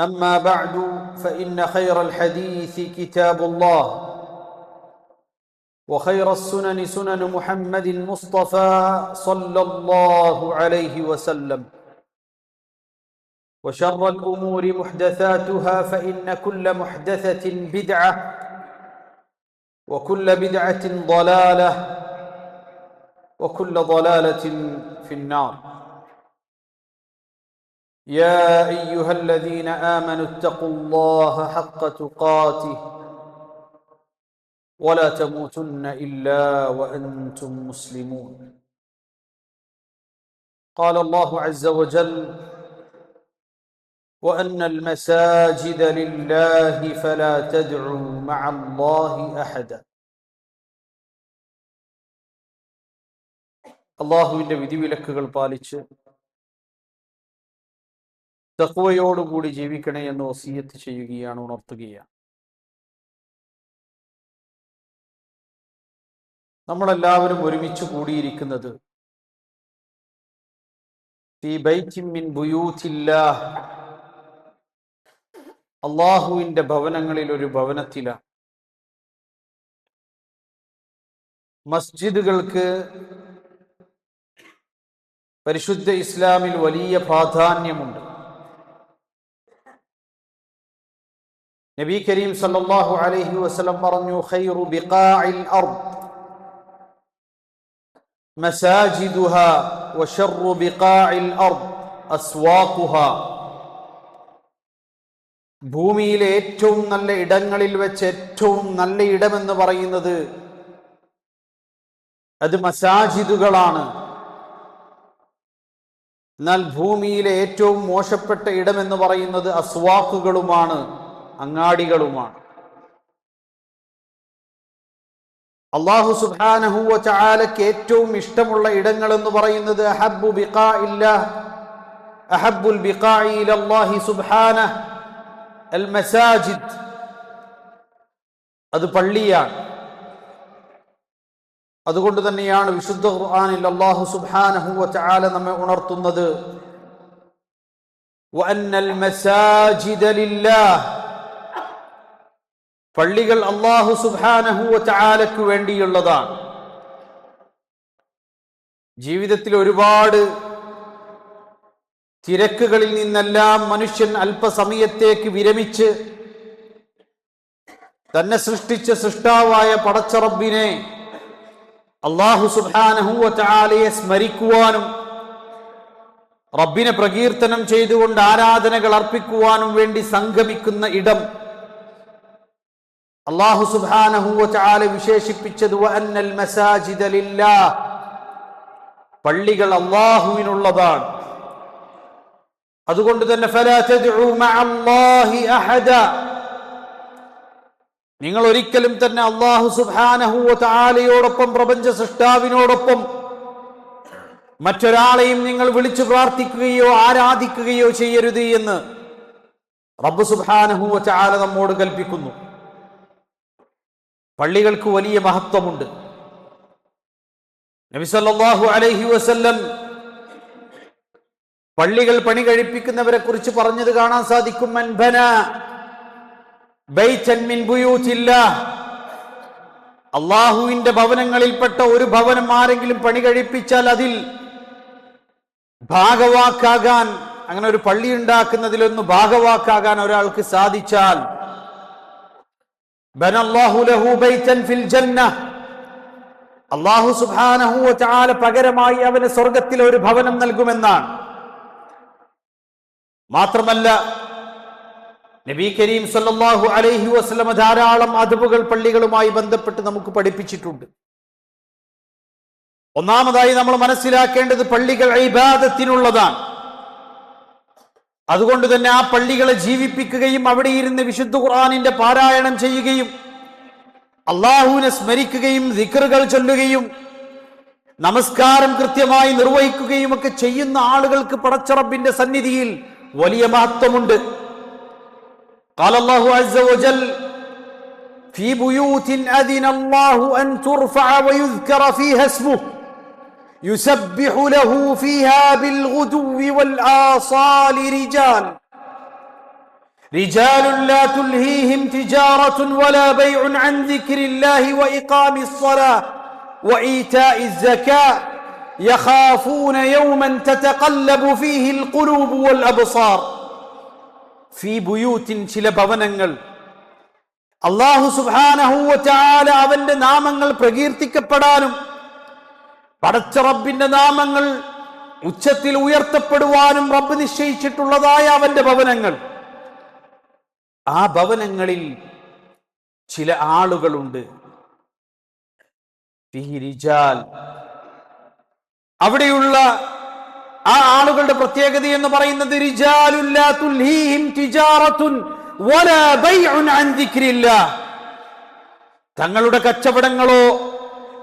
أما بعد فإن خير الحديث كتاب الله وخير السنن سنن محمد المصطفى صلى الله عليه وسلم. وشر الأمور محدثاتها فإن كل محدثة بدعة وكل بدعة ضلالة وكل ضلالة في النار. يا ايها الذين امنوا اتقوا الله حق تقاته ولا تموتن الا وانتم مسلمون قال الله عز وجل وان المساجد لله فلا تدعوا مع الله احدا അള്ളാഹുവിന്റെ വിധിവിലക്കുകൾ പാലിച്ച് തക്വയോടുകൂടി ജീവിക്കണേ എന്ന് വസീയത്ത് ചെയ്യുകയാണ് ഉണർത്തുകയാണ്. നമ്മളെല്ലാവരും ഒരുമിച്ച് കൂടിയിരിക്കുന്നത് അള്ളാഹുവിന്റെ ഭവനങ്ങളിൽ ഒരു ഭവനത്തിലാണ്. മസ്ജിദുകൾക്ക് പരിശുദ്ധ ഇസ്ലാമിൽ വലിയ പ്രാധാന്യമുണ്ട്. നബി കരീം സല്ലല്ലാഹു അലൈഹി വസല്ലം പറഞ്ഞു ഖൈറു അർദ് മസാജിദുഹാ വശർറു അർദ് അസ്വാഖുഹാ. ഭൂമിയിലെ ഏറ്റവും നല്ല ഇടങ്ങളിൽ വെച്ച് ഏറ്റവും നല്ല ഇടമെന്ന് പറയുന്നത് അത് മസാജിദുകളാണ്. എന്നാൽ ഭൂമിയിലെ ഏറ്റവും മോശപ്പെട്ട ഇടമെന്ന് പറയുന്നത് അസ്വാക്കുകളുമാണ് അങ്ങാടികളുമാണ്. അള്ളാഹു സുബാനഹുവ ചാലക്ക് ഏറ്റവും ഇഷ്ടമുള്ള ഇടങ്ങൾ എന്ന് പറയുന്നത് അഹബു ബിഖാ ഇല്ല അഹബുൽ ബിഖായി സുബാന മസാജിദ്. അത് പള്ളിയാണ്. അതുകൊണ്ട് തന്നെയാണ് വിശുദ്ധ ഖുർആനിൽ അള്ളാഹു സുബ്ഹാനഹു ചാല നമ്മെ ഉണർത്തുന്നത്. وأن മസാജിദ ലില്ലാഹ് പള്ളികൾ അള്ളാഹു സുബ്ഹാനഹു വതആലക്ക് വേണ്ടിയുള്ളതാണ്. ജീവിതത്തിൽ ഒരുപാട് തിരക്കുകളിൽ നിന്നെല്ലാം മനുഷ്യൻ അല്പസമയത്തേക്ക് വിരമിച്ച് തന്നെ സൃഷ്ടിച്ച സൃഷ്ടാവായ പടച്ചറബിനെ അള്ളാഹു സുബാനഹുവലയെ സ്മരിക്കുവാനും റബ്ബിനെ പ്രകീർത്തനം ചെയ്തുകൊണ്ട് ആരാധനകൾ അർപ്പിക്കുവാനും വേണ്ടി സംഗമിക്കുന്ന ഇടം അള്ളാഹു സുബാനഹുവല വിശേഷിപ്പിച്ചത് അന്നൽ പള്ളികൾ അള്ളാഹുവിനുള്ളതാണ് അതുകൊണ്ട് തന്നെ നിങ്ങൾ ഒരിക്കലും തന്നെ അള്ളാഹു സുബാനഹുവ പ്രപഞ്ച സൃഷ്ടാവിനോടൊപ്പം മറ്റൊരാളെയും നിങ്ങൾ വിളിച്ചു പ്രാർത്ഥിക്കുകയോ ആരാധിക്കുകയോ ചെയ്യരുത് എന്ന് റബ്ബ് സുബാനഹുവ നമ്മോട് കൽപ്പിക്കുന്നു. പള്ളികൾക്ക് വലിയ മഹത്വമുണ്ട്. നബിസല്ലാഹു അലൈഹി വസല്ലം പള്ളികൾ പണി കഴിപ്പിക്കുന്നവരെ കുറിച്ച് പറഞ്ഞത് കാണാൻ സാധിക്കും. അള്ളാഹുവിന്റെ ഭവനങ്ങളിൽപ്പെട്ട ഒരു ഭവനം ആരെങ്കിലും പണി കഴിപ്പിച്ചാൽ അതിൽ ഭാഗവാക്കാകാൻ അങ്ങനെ ഒരു പള്ളി ഉണ്ടാക്കുന്നതിലൊന്ന് ഭാഗവാക്കാകാൻ ഒരാൾക്ക് സാധിച്ചാൽ അള്ളാഹു വതആല പകരമായി അവന് സ്വർഗത്തിൽ ഒരു ഭവനം നൽകുമെന്നാണ്. മാത്രമല്ല നബി കരീം സല്ലല്ലാഹു അലൈഹി വസ്ലമ ധാരാളം അതുവുകൾ പള്ളികളുമായി ബന്ധപ്പെട്ട് നമുക്ക് പഠിപ്പിച്ചിട്ടുണ്ട്. ഒന്നാമതായി നമ്മൾ മനസ്സിലാക്കേണ്ടത് പള്ളികൾ ഇബാദത്തിനുള്ളതാണ്. അതുകൊണ്ട് തന്നെ ആ പള്ളികളെ ജീവിപ്പിക്കുകയും അവിടെ ഇരുന്ന് വിശുദ്ധ ഖുർആാനിന്റെ പാരായണം ചെയ്യുകയും അള്ളാഹുവിനെ സ്മരിക്കുകയും ദിക്കറുകൾ ചൊല്ലുകയും നമസ്കാരം കൃത്യമായി നിർവഹിക്കുകയും ഒക്കെ ചെയ്യുന്ന ആളുകൾക്ക് പടച്ചറബിന്റെ സന്നിധിയിൽ വലിയ മഹത്വമുണ്ട് قال الله عز وجل في بيوت أذن الله أن ترفع ويذكر فيها اسمه يسبح له فيها بالغدو والآصال رجال رجال لا تلهيهم تجارة ولا بيع عن ذكر الله وإقام الصلاة وإيتاء الزكاة يخافون يوما تتقلب فيه القلوب والأبصار ഫീ ബുയൂത്തിൻ ചില ഭവനങ്ങൾ അള്ളാഹു സുബാനഹൂവറ്റാല അവന്റെ നാമങ്ങൾ പ്രകീർത്തിക്കപ്പെടാനും പടച്ച റബ്ബിന്റെ നാമങ്ങൾ ഉച്ചത്തിൽ ഉയർത്തപ്പെടുവാനും റബ്ബ് നിശ്ചയിച്ചിട്ടുള്ളതായ അവന്റെ ഭവനങ്ങൾ. ആ ഭവനങ്ങളിൽ ചില ആളുകളുണ്ട്. അവിടെയുള്ള ആ ആളുകളുടെ പ്രത്യേകത എന്ന് പറയുന്നത്. തങ്ങളുടെ കച്ചവടങ്ങളോ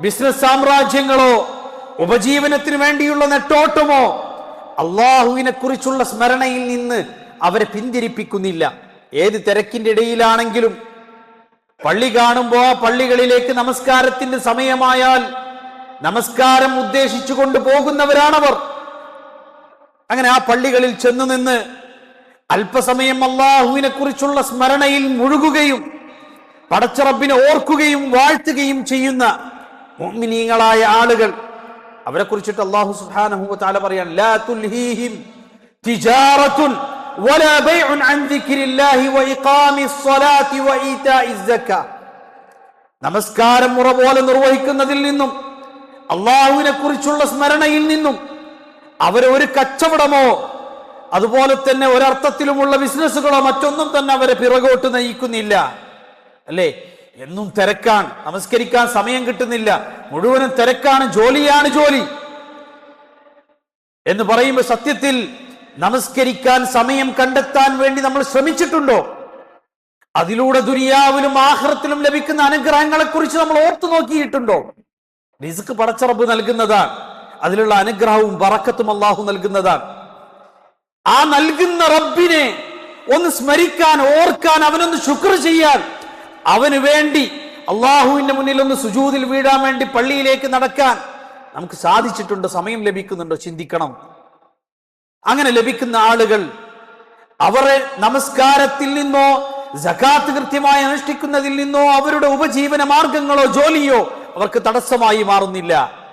ബിസിനസ് സാമ്രാജ്യങ്ങളോ ഉപജീവനത്തിന് വേണ്ടിയുള്ള നെട്ടോട്ടമോ? അള്ളാഹുവിനെ കുറിച്ചുള്ള സ്മരണയിൽ നിന്ന് അവരെ പിന്തിരിപ്പിക്കുന്നില്ല. ഏത് തിരക്കിന്റെ ഇടയിലാണെങ്കിലും പള്ളി കാണുമ്പോ പള്ളികളിലേക്ക് നമസ്കാരത്തിന്റെ സമയമായാൽ നമസ്കാരം ഉദ്ദേശിച്ചുകൊണ്ട് പോകുന്നവരാണവർ. അങ്ങനെ ആ പള്ളികളിൽ ചെന്നു നിന്ന് അല്പസമയം അള്ളാഹുവിനെ കുറിച്ചുള്ള സ്മരണയിൽ മുഴുകുകയും പടച്ചറബിനെ ഓർക്കുകയും വാഴ്ത്തുകയും ചെയ്യുന്ന മുഅ്മിനീങ്ങളായ ആളുകൾ അവരെ കുറിച്ചിട്ട് അള്ളാഹു സുഹാനഹു താല പറയാൻ ലാ തിജാറത്തുൻ വലാ ബൈഉൻ അൻ ദിക്രില്ലാഹി വഇഖാമിസ് സ്വലാത്തി വഈതാഇസ് സക്കാ. നമസ്കാരം മുറ നിർവഹിക്കുന്നതിൽ നിന്നും അള്ളാഹുവിനെ കുറിച്ചുള്ള സ്മരണയിൽ നിന്നും അവരെ ഒരു കച്ചവടമോ അതുപോലെ തന്നെ ഒരർത്ഥത്തിലുമുള്ള ബിസിനസ്സുകളോ മറ്റൊന്നും തന്നെ അവരെ പിറകോട്ട് നയിക്കുന്നില്ല. അല്ലേ? എന്നും തിരക്കാണ്. നമസ്കരിക്കാൻ സമയം കിട്ടുന്നില്ല. മുഴുവനും തിരക്കാണ്. ജോലിയാണ് ജോലി. എന്ന് പറയുമ്പോൾ സത്യത്തിൽ നമസ്കരിക്കാൻ സമയം കണ്ടെത്താൻ വേണ്ടി നമ്മൾ ശ്രമിച്ചിട്ടുണ്ടോ? അതിലൂടെ ദുനിയാവിലും ആഹ്റത്തിലും ലഭിക്കുന്ന അനുഗ്രഹങ്ങളെ കുറിച്ച് നമ്മൾ ഓർത്തു നോക്കിയിട്ടുണ്ടോ? റിസ്ക് പടച്ചറപ്പ് നൽകുന്നതാണ്. അതിലുള്ള അനുഗ്രഹവും ബറക്കത്തും അള്ളാഹു നൽകുന്നതാണ്. ആ നൽകുന്ന റബ്ബിനെ ഒന്ന് സ്മരിക്കാൻ ഓർക്കാൻ അവനൊന്ന് ശുക്ർ ചെയ്യാൻ അവന് വേണ്ടി അള്ളാഹുവിന്റെ മുന്നിൽ ഒന്ന് സുജൂതിൽ വീഴാൻ വേണ്ടി പള്ളിയിലേക്ക് നടക്കാൻ നമുക്ക് സാധിച്ചിട്ടുണ്ട് സമയം ലഭിക്കുന്നുണ്ടോ? ചിന്തിക്കണം. അങ്ങനെ ലഭിക്കുന്ന ആളുകൾ അവരെ നമസ്കാരത്തിൽ നിന്നോ ജക്കാത്ത് കൃത്യമായി അനുഷ്ഠിക്കുന്നതിൽ നിന്നോ അവരുടെ ഉപജീവന മാർഗങ്ങളോ ജോലിയോ അവർക്ക് തടസ്സമായി മാറുന്നില്ല.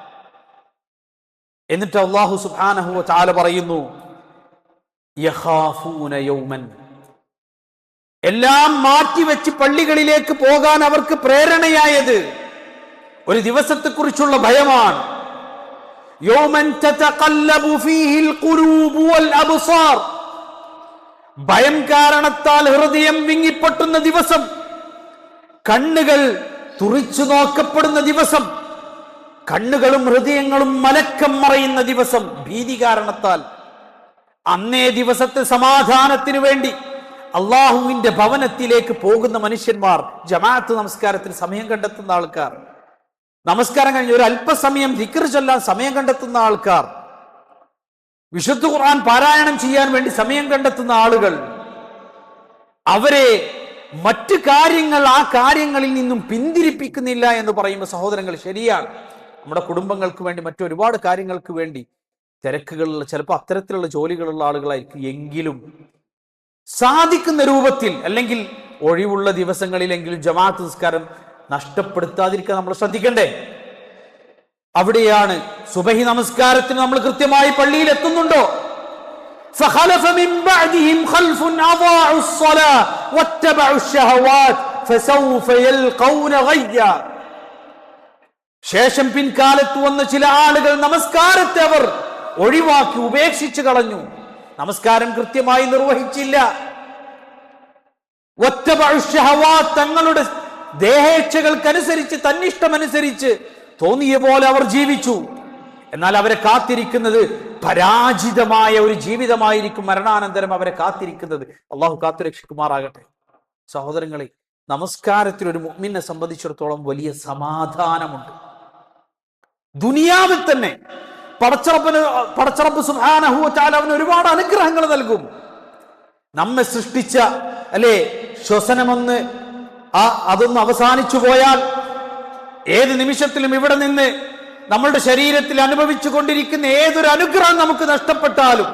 എന്നിട്ട് അള്ളാഹു സുബ്ഹാനഹു ചാല പറയുന്നു യഖാഫൂന യൗമൻ എല്ലാം മാറ്റിവെച്ച് പള്ളികളിലേക്ക് പോകാൻ അവർക്ക് പ്രേരണയായത് ഒരു ദിവസത്തെക്കുറിച്ചുള്ള ഭയമാണ്. ഭയം കാരണത്താൽ ഹൃദയം വിങ്ങിപ്പൊട്ടുന്ന ദിവസം കണ്ണുകൾ തുറിച്ചു നോക്കപ്പെടുന്ന ദിവസം കണ്ണുകളും ഹൃദയങ്ങളും മലക്കം മറയുന്ന ദിവസം ഭീതി കാരണത്താൽ അന്നേ ദിവസത്തെ സമാധാനത്തിനു വേണ്ടി അള്ളാഹുവിന്റെ ഭവനത്തിലേക്ക് പോകുന്ന മനുഷ്യന്മാർ ജമാഅത്ത് നമസ്കാരത്തിന് സമയം കണ്ടെത്തുന്ന ആൾക്കാർ. നമസ്കാരം കഴിഞ്ഞ് ഒരു അല്പസമയം ദിക്കർ ചൊല്ലാൻ സമയം കണ്ടെത്തുന്ന ആൾക്കാർ. വിശുദ്ധ ഖുർആൻ പാരായണം ചെയ്യാൻ വേണ്ടി സമയം കണ്ടെത്തുന്ന ആളുകൾ. അവരെ മറ്റു കാര്യങ്ങൾ ആ കാര്യങ്ങളിൽ നിന്നും പിന്തിരിപ്പിക്കുന്നില്ല എന്ന് പറയുമ്പോൾ സഹോദരങ്ങൾ ശരിയാണ്. നമ്മുടെ കുടുംബങ്ങൾക്ക് വേണ്ടി മറ്റൊരുപാട് കാര്യങ്ങൾക്ക് വേണ്ടി തിരക്കുകളുള്ള ചിലപ്പോൾ അത്തരത്തിലുള്ള ജോലികളുള്ള ആളുകളായിരിക്കും എങ്കിലും സാധിക്കുന്ന രൂപത്തിൽ അല്ലെങ്കിൽ ഒഴിവുള്ള ദിവസങ്ങളിലെങ്കിലും ജമാഅത്ത് നിസ്കാരം നഷ്ടപ്പെടുത്താതിരിക്കാൻ നമ്മൾ ശ്രദ്ധിക്കണ്ടേ? അവിടെയാണ് സുബഹി നമസ്കാരത്തിന് നമ്മൾ കൃത്യമായി പള്ളിയിൽ എത്തുന്നുണ്ടോ? ശേഷം പിൻകാലത്ത് വന്ന ചില ആളുകൾ നമസ്കാരത്തെ അവർ ഒഴിവാക്കി ഉപേക്ഷിച്ചു കളഞ്ഞു. നമസ്കാരം കൃത്യമായി നിർവഹിച്ചില്ല. ഒറ്റപഴുഷഹവാ തങ്ങളുടെ ദേഹേച്ഛകൾക്കനുസരിച്ച് തന്നിഷ്ടമനുസരിച്ച് തോന്നിയ പോലെ അവർ ജീവിച്ചു. എന്നാൽ അവരെ കാത്തിരിക്കുന്നത് പരാജിതമായ ഒരു ജീവിതമായിരിക്കും മരണാനന്തരം അവരെ കാത്തിരിക്കുന്നത്. അള്ളാഹു കാത്തുരക്ഷിക്കുമാറാകട്ടെ സഹോദരങ്ങളെ നമസ്കാരത്തിൽ ഒരു മുഅ്മിനെ സംബന്ധിച്ചിടത്തോളം വലിയ സമാധാനമുണ്ട്. ദുനിയാവിൽ തന്നെ പടച്ചറപ്പിന് പടച്ചറപ്പ് സുഹാനഹുവച്ചാൽ അവന് ഒരുപാട് അനുഗ്രഹങ്ങൾ നൽകും. നമ്മെ സൃഷ്ടിച്ച അല്ലേ ശ്വസനമെന്ന് ആ അതൊന്ന് അവസാനിച്ചു പോയാൽ ഏത് നിമിഷത്തിലും ഇവിടെ നിന്ന് നമ്മളുടെ ശരീരത്തിൽ അനുഭവിച്ചു കൊണ്ടിരിക്കുന്ന ഏതൊരു അനുഗ്രഹം നമുക്ക് നഷ്ടപ്പെട്ടാലും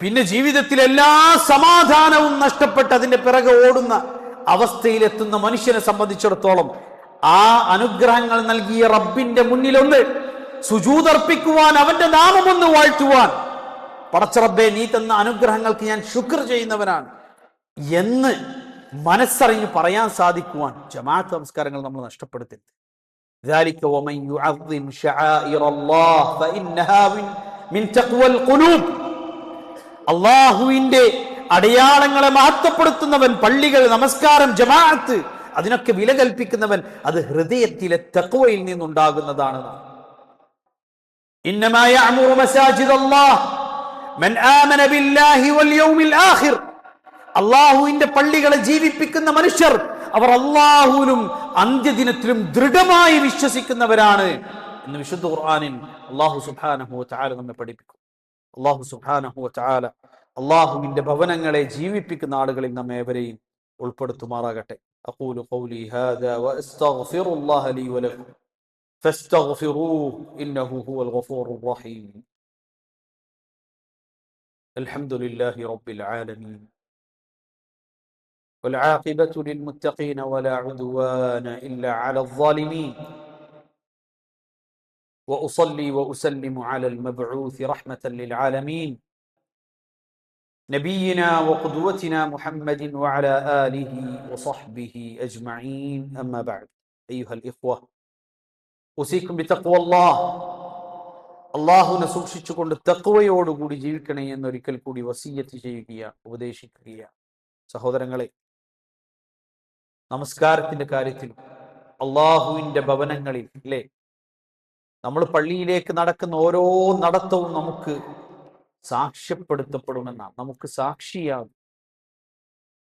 പിന്നെ ജീവിതത്തിൽ എല്ലാ സമാധാനവും നഷ്ടപ്പെട്ട് അതിന്റെ പിറകെ ഓടുന്ന അവസ്ഥയിലെത്തുന്ന മനുഷ്യനെ സംബന്ധിച്ചിടത്തോളം ആ അനുഗ്രഹങ്ങൾ നൽകിയ റബ്ബിന്റെ മുന്നിലൊന്ന് സുജൂതർപ്പിക്കുവാൻ അവന്റെ നാമമൊന്ന് വാഴ്ത്തുവാൻ പടച്ചറബ്ബെ നീ തന്ന അനുഗ്രഹങ്ങൾക്ക് ഞാൻ ശുക്ർ ചെയ്യുന്നവനാണ് എന്ന് മനസ്സറിഞ്ഞ് പറയാൻ സാധിക്കുവാൻ ജമാഅത്ത് നമസ്കാരങ്ങൾ നമ്മൾ നഷ്ടപ്പെടുത്തരുത് ذلك ومن يعظم شعائر الله فإنها من من تقوى القلوب അള്ളാഹുവിന്റെ അടയാളങ്ങളെ മഹത്വപ്പെടുത്തുന്നവൻ പള്ളികൾ നമസ്കാരം ജമാഅത്ത് അതിനൊക്കെ വില കൽപ്പിക്കുന്നവൻ അത് ഹൃദയത്തിലെ തക്വയിൽ നിന്നുണ്ടാകുന്നതാണ് إنما يعمر مساجد الله من آمن بالله واليوم الآخر അള്ളാഹുവിന്റെ പള്ളികളെ ജീവിപ്പിക്കുന്ന മനുഷ്യർ അവർ അള്ളാഹുവിലും അന്ത്യദിനത്തിലും ദൃഢമായി വിശ്വസിക്കുന്നവരാണ് എന്ന് വിശുദ്ധ ഖുർആാനിൻ അള്ളാഹു സുബാനഹു ചാല നമ്മെ പഠിപ്പിക്കും അള്ളാഹു സുബാനഹു ചാല അള്ളാഹുവിന്റെ ഭവനങ്ങളെ ജീവിപ്പിക്കുന്ന ആളുകളിൽ നമ്മെ ഏവരെയും ഉൾപ്പെടുത്തുമാറാകട്ടെ أقول قولي هذا وأستغفر الله لي ولكم فاستغفروه إنه هو الغفور الرحيم. الحمد لله رب العالمين. والعاقبة للمتقين ولا عدوان إلا على الظالمين. وأصلي وأسلم على المبعوث رحمة للعالمين. نبينا وقدوتنا محمد وعلى آله وصحبه أجمعين. أما بعد أيها الإخوة ഉസീക്കും അള്ളാഹുവിനെ സൂക്ഷിച്ചുകൊണ്ട് തക്കുവയോടുകൂടി ജീവിക്കണേ എന്നൊരിക്കൽ കൂടി വസീയത്ത് ചെയ്യുകയാണ് ഉപദേശിക്കുകയാണ് സഹോദരങ്ങളെ നമസ്കാരത്തിന്റെ കാര്യത്തിൽ അള്ളാഹുവിന്റെ ഭവനങ്ങളിൽ അല്ലേ? നമ്മൾ പള്ളിയിലേക്ക് നടക്കുന്ന ഓരോ നടത്തവും നമുക്ക് സാക്ഷ്യപ്പെടുത്തപ്പെടുമെന്നാണ് നമുക്ക് സാക്ഷിയാകും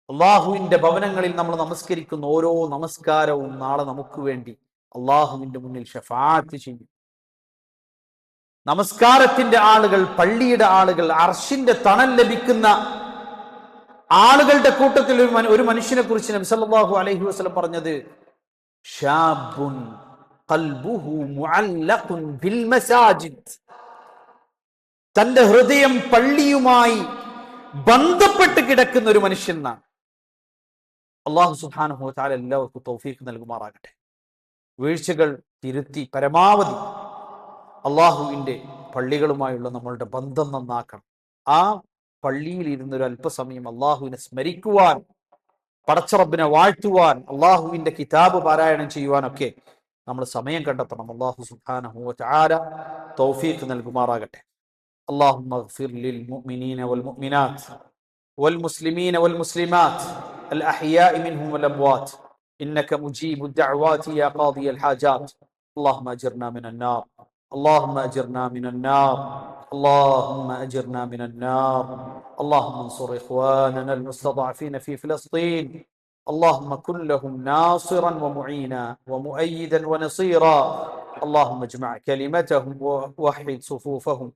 അള്ളാഹുവിന്റെ ഭവനങ്ങളിൽ നമ്മൾ നമസ്കരിക്കുന്ന ഓരോ നമസ്കാരവും നാളെ നമുക്ക് വേണ്ടി അള്ളാഹുവിന്റെ മുന്നിൽ ഷഫാത്ത് ചെയ്യും. നമസ്കാരത്തിന്റെ ആളുകൾ പള്ളിയുടെ ആളുകൾ അർഷിന്റെ തണൽ ലഭിക്കുന്ന ആളുകളുടെ കൂട്ടത്തിൽ ഒരു മന- മനുഷ്യനെ കുറിച്ച് നബി സല്ലല്ലാഹു അലൈഹി വസല്ലം പറഞ്ഞത് ഷാബുൻ തന്റെ ഹൃദയം പള്ളിയുമായി ബന്ധപ്പെട്ട് കിടക്കുന്ന ഒരു മനുഷ്യൻ എന്നാണ്. അള്ളാഹു സുബ്ഹാനഹു വ തആല എല്ലാവർക്കും തൗഫീഖ് നൽകുമാറാകട്ടെ. വീഴ്ചകൾ തിരുത്തി പരമാവധി അള്ളാഹുവിൻ്റെ പള്ളികളുമായുള്ള നമ്മളുടെ ബന്ധം നന്നാക്കണം ആ പള്ളിയിൽ ഇരുന്ന് ഒരു അല്പസമയം അള്ളാഹുവിനെ സ്മരിക്കുവാൻ പടച്ചറബിനെ വാഴ്ത്തുവാൻ അള്ളാഹുവിന്റെ കിതാബ് പാരായണം ചെയ്യുവാനൊക്കെ നമ്മൾ സമയം കണ്ടെത്തണം അള്ളാഹു സുബ്ഹാനഹു വ തആല തൗഫീഖ് നൽകുമാറാകട്ടെ اللهم اغفر للمؤمنين والمؤمنات والمسلمين والمسلمات الأحياء منهم والأموات إنك مجيب الدعوات يا قاضي الحاجات. اللهم أجرنا من النار. اللهم أجرنا من النار. اللهم أجرنا من النار. اللهم انصر إخواننا المستضعفين في فلسطين. اللهم كن لهم ناصرا ومعينا ومؤيدا ونصيرا. اللهم اجمع كلمتهم ووحد صفوفهم.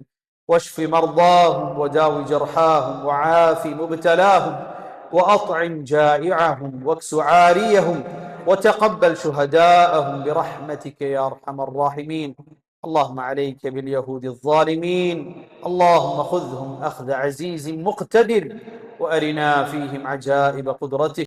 واشف مرضاهم وداو جرحاهم وعاف مبتلاهم. وأطعم جائعهم واكس عاريهم وتقبل شهداءهم برحمتك يا أرحم الراحمين. اللهم عليك باليهود الظالمين. اللهم خذهم أخذ عزيز مقتدر وأرنا فيهم عجائب قدرتك.